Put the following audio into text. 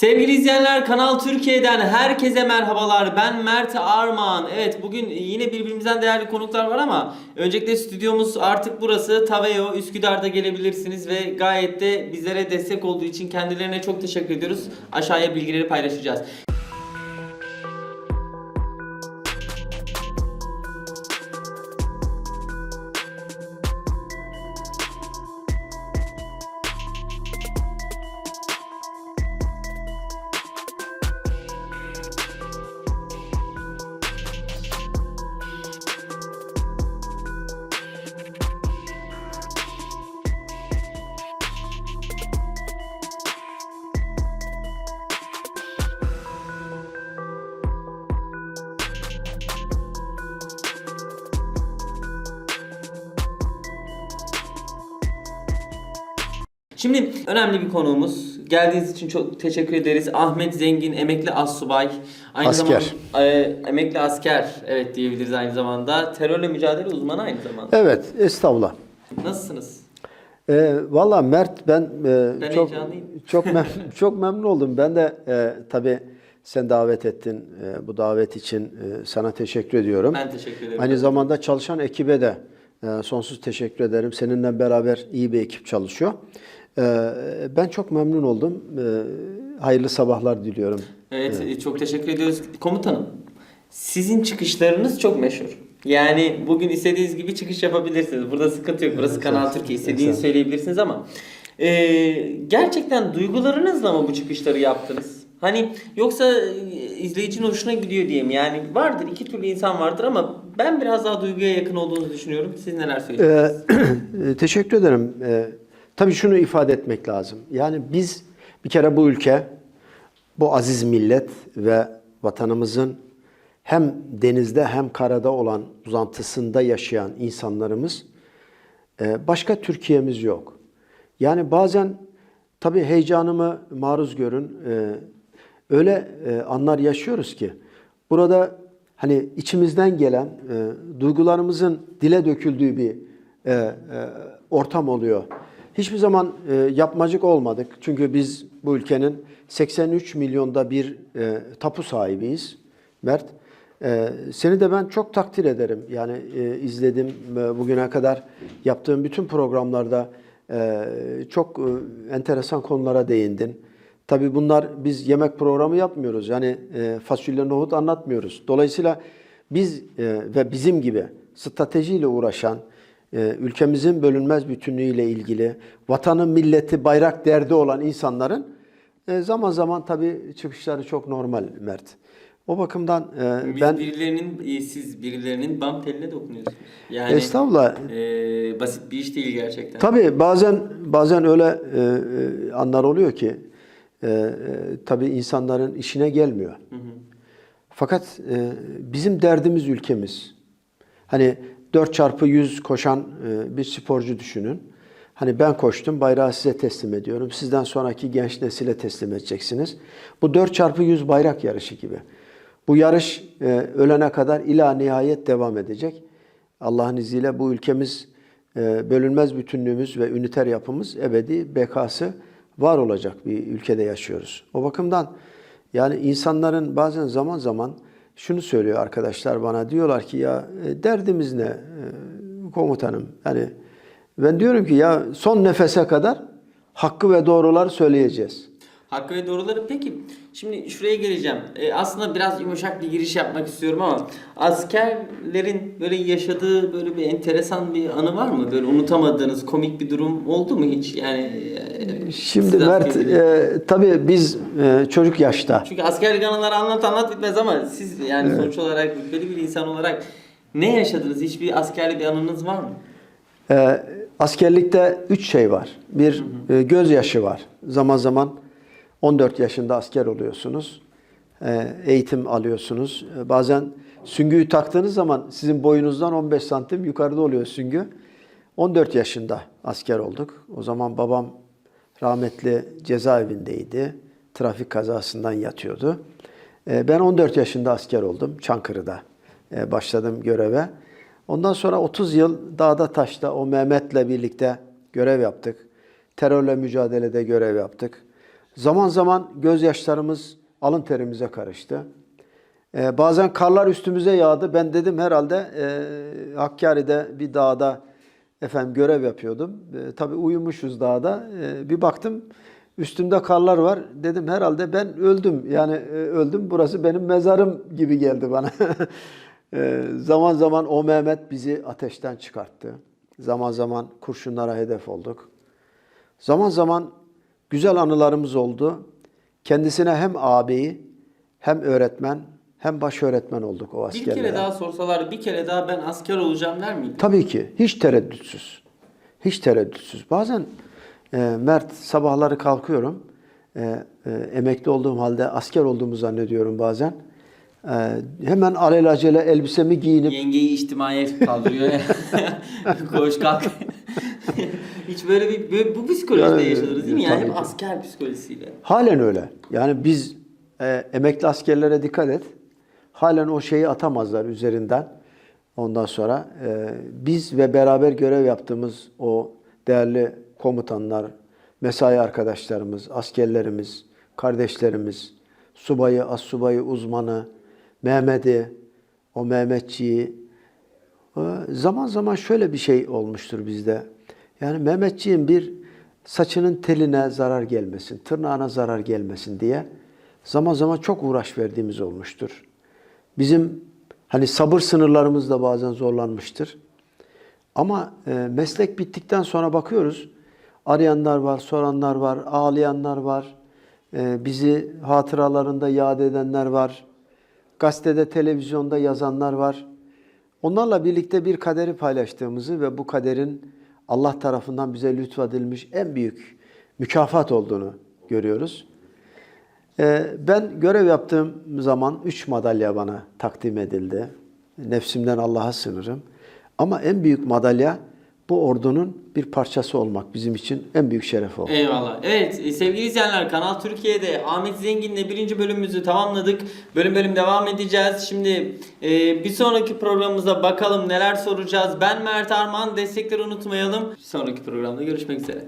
Sevgili izleyenler Kanal Türkiye'den herkese merhabalar. Ben Mert Armağan. Evet bugün yine birbirimizden değerli konuklar var ama öncelikle stüdyomuz artık burası. Taveo Üsküdar'da gelebilirsiniz ve gayet de bizlere destek olduğu için kendilerine çok teşekkür ediyoruz. Aşağıya bilgileri paylaşacağız. Şimdi önemli bir konuğumuz. Geldiğiniz için çok teşekkür ederiz. Ahmet Zengin, emekli assubay. Aynı Asker. zamanda e, emekli asker evet diyebiliriz aynı zamanda. Terörle mücadele uzmanı aynı zamanda. Evet, estağfurullah. Nasılsınız? Ee, Valla Mert ben, e, Ben çok çok mem- çok memnun oldum. Ben de e, tabii sen davet ettin. E, bu davet için e, sana teşekkür ediyorum. Ben teşekkür ederim. Aynı zamanda çalışan ekibe de e, sonsuz teşekkür ederim. Seninle beraber iyi bir ekip çalışıyor. E, ben çok memnun oldum. E, hayırlı sabahlar diliyorum. Evet, e, çok teşekkür ediyoruz. Komutanım, sizin çıkışlarınız çok meşhur. Yani bugün istediğiniz gibi çıkış yapabilirsiniz. Burada sıkıntı yok. Burası Evet, Kanal. Türkiye. İstediğinizi Evet. söyleyebilirsiniz ama e, gerçekten duygularınızla mı bu çıkışları yaptınız? Hani yoksa e, izleyicinin hoşuna gidiyor diye mi? Yani vardır, iki türlü insan vardır ama ben biraz daha duyguya yakın olduğunuzu düşünüyorum. Siz neler söyleyeceksiniz? Ee, teşekkür ederim. Ee, tabii şunu ifade etmek lazım. Yani biz bir kere bu ülke, bu aziz millet ve vatanımızın hem denizde hem karada olan uzantısında yaşayan insanlarımız e, başka Türkiye'miz yok. Yani bazen tabii heyecanımı maruz görün. e, öyle e, anlar yaşıyoruz ki burada hani içimizden gelen duygularımızın dile döküldüğü bir ortam oluyor. Hiçbir zaman e, yapmacık olmadık. Çünkü biz bu ülkenin 83 milyonda bir e, tapu sahibiyiz Mert. E, seni de ben çok takdir ederim. Yani e, izledim e, bugüne kadar yaptığım bütün programlarda e, çok e, enteresan konulara değindin. Tabii bunlar biz yemek programı yapmıyoruz. Yani e, fasulye nohut anlatmıyoruz. Dolayısıyla biz e, ve bizim gibi stratejiyle uğraşan, ülkemizin bölünmez bütünlüğüyle ilgili, vatanın, milleti, bayrak derdi olan insanların e, zaman zaman tabii çıkışları çok normal Mert. O bakımdan e, Biz ben birilerinin, e, siz birilerinin bam teline dokunuyorsunuz. Yani estağfurullah e, basit bir iş değil gerçekten. Tabii bazen bazen öyle e, e, anlar oluyor ki e, e, tabii insanların işine gelmiyor. Hı hı. Fakat e, bizim derdimiz ülkemiz. Hani 4 çarpı 100 koşan e, bir sporcu düşünün. Hani ben koştum, bayrağı size teslim ediyorum. Sizden sonraki genç nesile teslim edeceksiniz. Bu 4 çarpı 100 bayrak yarışı gibi. Bu yarış e, ölene kadar ila nihayet devam edecek. Allah'ın izniyle bu ülkemiz e, bölünmez bütünlüğümüz ve üniter yapımız ebedi bekası var olacak bir ülkede yaşıyoruz. O bakımdan yani insanların bazen zaman zaman şunu söylüyor arkadaşlar bana diyorlar ki ya e, derdimiz ne e, komutanım? Yani ben diyorum ki ya son nefese kadar hakkı ve doğruları söyleyeceğiz. Hakkı ve doğruları peki şimdi şuraya geleceğim. Ee, aslında biraz yumuşak bir giriş yapmak istiyorum ama askerlerin böyle yaşadığı böyle bir enteresan bir anı var mı? Böyle unutamadığınız komik bir durum oldu mu hiç? Yani e, Şimdi Mert e, tabii biz e, çocuk yaşta Çünkü askerlik anıları anlat anlat bitmez ama siz yani sonuç olarak rütbeli bir insan olarak ne yaşadınız? Hiçbir askerli bir anınız var mı? Ee, askerlikte üç şey var. Bir e, gözyaşı var. Zaman zaman 14 yaşında asker oluyorsunuz. Ee, eğitim alıyorsunuz. Ee, bazen süngüyü taktığınız zaman sizin boyunuzdan 15 santim yukarıda oluyor süngü. 14 yaşında asker olduk. O zaman babam rahmetli cezaevindeydi. Trafik kazasından yatıyordu. Ee, ben 14 yaşında asker oldum Çankırı'da. Başladım göreve. Ondan sonra 30 yıl dağda taşta o Mehmet'le birlikte görev yaptık. Terörle mücadelede görev yaptık. Zaman zaman gözyaşlarımız alın terimize karıştı. Ee, bazen karlar üstümüze yağdı. Ben dedim herhalde e, Hakkari'de bir dağda efendim görev yapıyordum. E, tabii uyumuşuz dağda. E, bir baktım üstümde karlar var. Dedim herhalde ben öldüm. Yani e, öldüm. Burası benim mezarım gibi geldi bana. E, zaman zaman o Mehmet bizi ateşten çıkarttı. Zaman zaman kurşunlara hedef olduk. Zaman zaman güzel anılarımız oldu. Kendisine hem ağabeyi hem öğretmen hem baş öğretmen olduk o Bir askerlere. kere daha sorsalar bir kere daha ben asker olacağım der miydin? Tabii ki. Hiç tereddütsüz. Hiç tereddütsüz. Bazen e, Mert sabahları kalkıyorum. E, e, emekli olduğum halde asker olduğumu zannediyorum bazen. E, hemen alelacele elbisemi giyinip Yengeyi içtimaiye kaldırıyor. Koş kalk. Hiç böyle bir böyle bu psikolojide Yani, yaşadınız değil mi? Yani hep ki. asker psikolojisiyle. halen öyle. Yani biz e, emekli askerlere dikkat et. Halen o şeyi atamazlar üzerinden. Ondan sonra e, biz ve beraber görev yaptığımız o değerli komutanlar, mesai arkadaşlarımız, askerlerimiz, kardeşlerimiz, subayı, as subayı, uzmanı, Mehmet'i, o Mehmetçiği, e, zaman zaman şöyle bir şey olmuştur bizde. Yani Mehmetçiğin bir saçının teline zarar gelmesin, tırnağına zarar gelmesin diye zaman zaman çok uğraş verdiğimiz olmuştur. Bizim hani sabır sınırlarımız da bazen zorlanmıştır. Ama e, meslek bittikten sonra bakıyoruz. Arayanlar var, soranlar var, ağlayanlar var. E, bizi hatıralarında yad edenler var. Gazetede, televizyonda yazanlar var. Onlarla birlikte bir kaderi paylaştığımızı ve bu kaderin Allah tarafından bize lütfedilmiş en büyük mükafat olduğunu görüyoruz. Ee, Ben görev yaptığım zaman üç madalya bana takdim edildi. Nefsimden Allah'a sınırım. Ama en büyük madalya bu ordunun bir parçası olmak bizim için en büyük şeref oldu. Eyvallah. Evet e, sevgili izleyenler Kanal Türkiye'de Ahmet Zengin'le birinci bölümümüzü tamamladık. Bölüm bölüm devam edeceğiz. Şimdi e, bir sonraki programımıza bakalım neler soracağız. Ben Mert Arman. Destekleri unutmayalım. Bir sonraki programda görüşmek üzere.